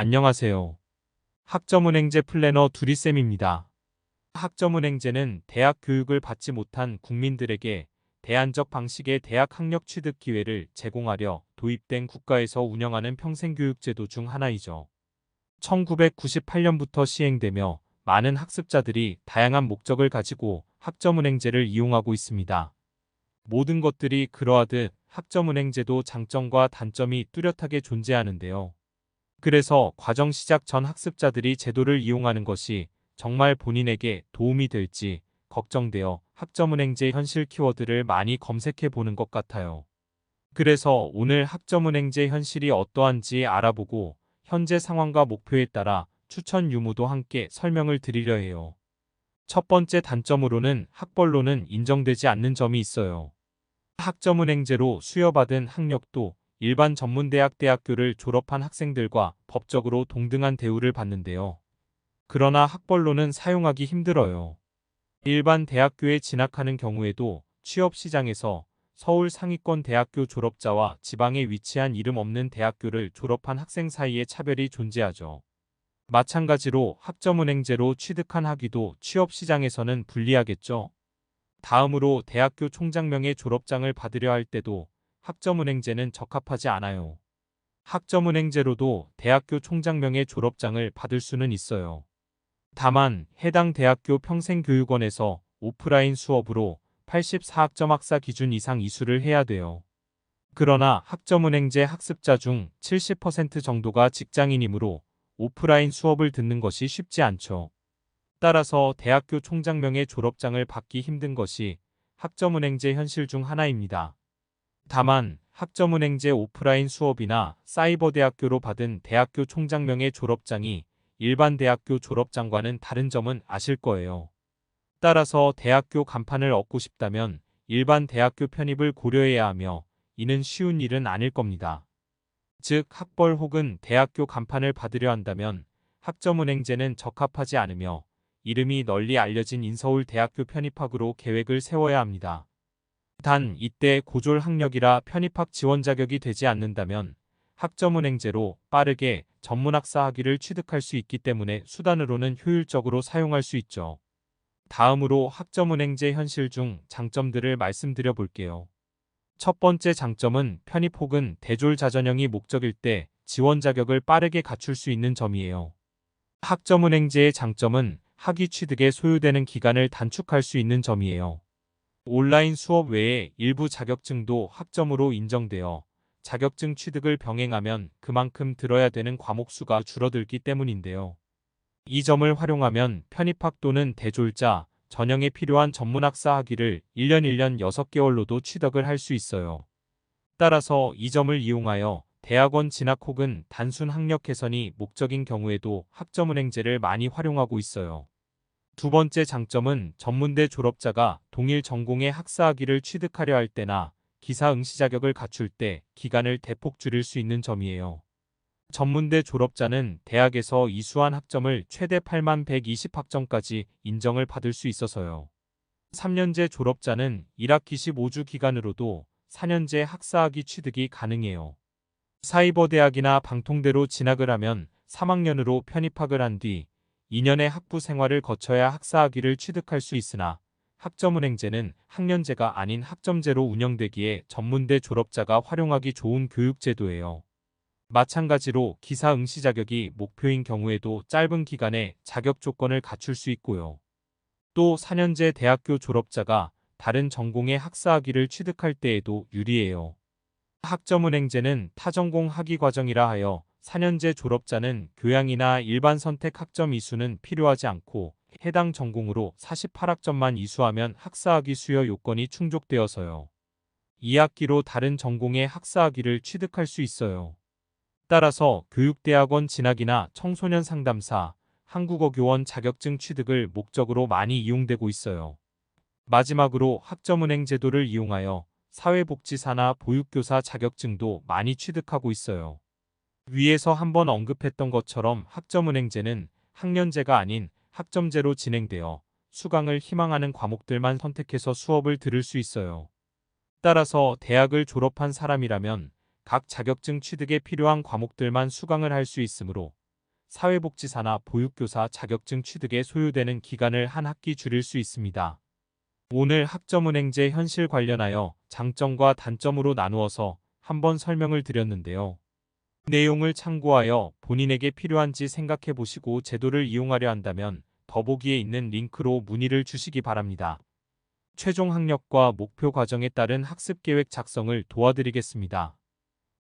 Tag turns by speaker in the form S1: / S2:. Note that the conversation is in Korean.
S1: 안녕하세요. 학점은행제 플래너 두리쌤입니다. 학점은행제는 대학 교육을 받지 못한 국민들에게 대안적 방식의 대학 학력 취득 기회를 제공하려 도입된 국가에서 운영하는 평생교육제도 중 하나이죠. 1998년부터 시행되며 많은 학습자들이 다양한 목적을 가지고 학점은행제를 이용하고 있습니다. 모든 것들이 그러하듯 학점은행제도 장점과 단점이 뚜렷하게 존재하는데요. 그래서 과정 시작 전 학습자들이 제도를 이용하는 것이 정말 본인에게 도움이 될지 걱정되어 학점은행제 현실 키워드를 많이 검색해 보는 것 같아요. 그래서 오늘 학점은행제 현실이 어떠한지 알아보고 현재 상황과 목표에 따라 추천 유무도 함께 설명을 드리려 해요. 첫 번째 단점으로는 학벌로는 인정되지 않는 점이 있어요. 학점은행제로 수여받은 학력도 일반 전문대학 대학교를 졸업한 학생들과 법적으로 동등한 대우를 받는데요. 그러나 학벌로는 사용하기 힘들어요. 일반 대학교에 진학하는 경우에도 취업 시장에서 서울 상위권 대학교 졸업자와 지방에 위치한 이름 없는 대학교를 졸업한 학생 사이에 차별이 존재하죠. 마찬가지로 학점은행제로 취득한 학위도 취업 시장에서는 불리하겠죠. 다음으로 대학교 총장명의 졸업장을 받으려 할 때도 학점은행제는 적합하지 않아요. 학점은행제로도 대학교 총장명의 졸업장을 받을 수는 있어요. 다만 해당 대학교 평생교육원에서 오프라인 수업으로 84학점 학사 기준 이상 이수를 해야 돼요. 그러나 학점은행제 학습자 중 70% 정도가 직장인이므로 오프라인 수업을 듣는 것이 쉽지 않죠. 따라서 대학교 총장명의 졸업장을 받기 힘든 것이 학점은행제 현실 중 하나입니다. 다만 학점은행제 오프라인 수업이나 사이버대학교로 받은 대학교 총장명의 졸업장이 일반 대학교 졸업장과는 다른 점은 아실 거예요. 따라서 대학교 간판을 얻고 싶다면 일반 대학교 편입을 고려해야 하며 이는 쉬운 일은 아닐 겁니다. 즉 학벌 혹은 대학교 간판을 받으려 한다면 학점은행제는 적합하지 않으며 이름이 널리 알려진 인서울 대학교 편입학으로 계획을 세워야 합니다. 단 이때 고졸 학력이라 편입학 지원 자격이 되지 않는다면 학점은행제로 빠르게 전문학사 학위를 취득할 수 있기 때문에 수단으로는 효율적으로 사용할 수 있죠. 다음으로 학점은행제 현실 중 장점들을 말씀드려 볼게요. 첫 번째 장점은 편입 혹은 대졸 자전형이 목적일 때 지원 자격을 빠르게 갖출 수 있는 점이에요. 학점은행제의 장점은 학위 취득에 소요되는 기간을 단축할 수 있는 점이에요. 온라인 수업 외에 일부 자격증도 학점으로 인정되어 자격증 취득을 병행하면 그만큼 들어야 되는 과목 수가 줄어들기 때문인데요. 이 점을 활용하면 편입학 또는 대졸자, 전형에 필요한 전문학사 학위를 1년 1년 6개월로도 취득을 할 수 있어요. 따라서 이 점을 이용하여 대학원 진학 혹은 단순 학력 개선이 목적인 경우에도 학점은행제를 많이 활용하고 있어요. 두 번째 장점은 전문대 졸업자가 동일 전공의 학사학위를 취득하려 할 때나 기사 응시 자격을 갖출 때 기간을 대폭 줄일 수 있는 점이에요. 전문대 졸업자는 대학에서 이수한 학점을 최대 8만 120학점까지 인정을 받을 수 있어서요. 3년제 졸업자는 1학기 15주 기간으로도 4년제 학사학위 취득이 가능해요. 사이버대학이나 방통대로 진학을 하면 3학년으로 편입학을 한 뒤 2년의 학부 생활을 거쳐야 학사학위를 취득할 수 있으나 학점은행제는 학년제가 아닌 학점제로 운영되기에 전문대 졸업자가 활용하기 좋은 교육제도예요. 마찬가지로 기사 응시 자격이 목표인 경우에도 짧은 기간에 자격 조건을 갖출 수 있고요. 또 4년제 대학교 졸업자가 다른 전공의 학사학위를 취득할 때에도 유리해요. 학점은행제는 타전공 학위 과정이라 하여 4년제 졸업자는 교양이나 일반 선택 학점 이수는 필요하지 않고 해당 전공으로 48학점만 이수하면 학사학위 수여 요건이 충족되어서요. 2학기로 다른 전공의 학사학위를 취득할 수 있어요. 따라서 교육대학원 진학이나 청소년 상담사, 한국어 교원 자격증 취득을 목적으로 많이 이용되고 있어요. 마지막으로 학점은행 제도를 이용하여 사회복지사나 보육교사 자격증도 많이 취득하고 있어요. 위에서 한번 언급했던 것처럼 학점은행제는 학년제가 아닌 학점제로 진행되어 수강을 희망하는 과목들만 선택해서 수업을 들을 수 있어요. 따라서 대학을 졸업한 사람이라면 각 자격증 취득에 필요한 과목들만 수강을 할 수 있으므로 사회복지사나 보육교사 자격증 취득에 소요되는 기간을 한 학기 줄일 수 있습니다. 오늘 학점은행제 현실 관련하여 장점과 단점으로 나누어서 한번 설명을 드렸는데요. 내용을 참고하여 본인에게 필요한지 생각해 보시고 제도를 이용하려 한다면 더보기에 있는 링크로 문의를 주시기 바랍니다. 최종 학력과 목표 과정에 따른 학습 계획 작성을 도와드리겠습니다.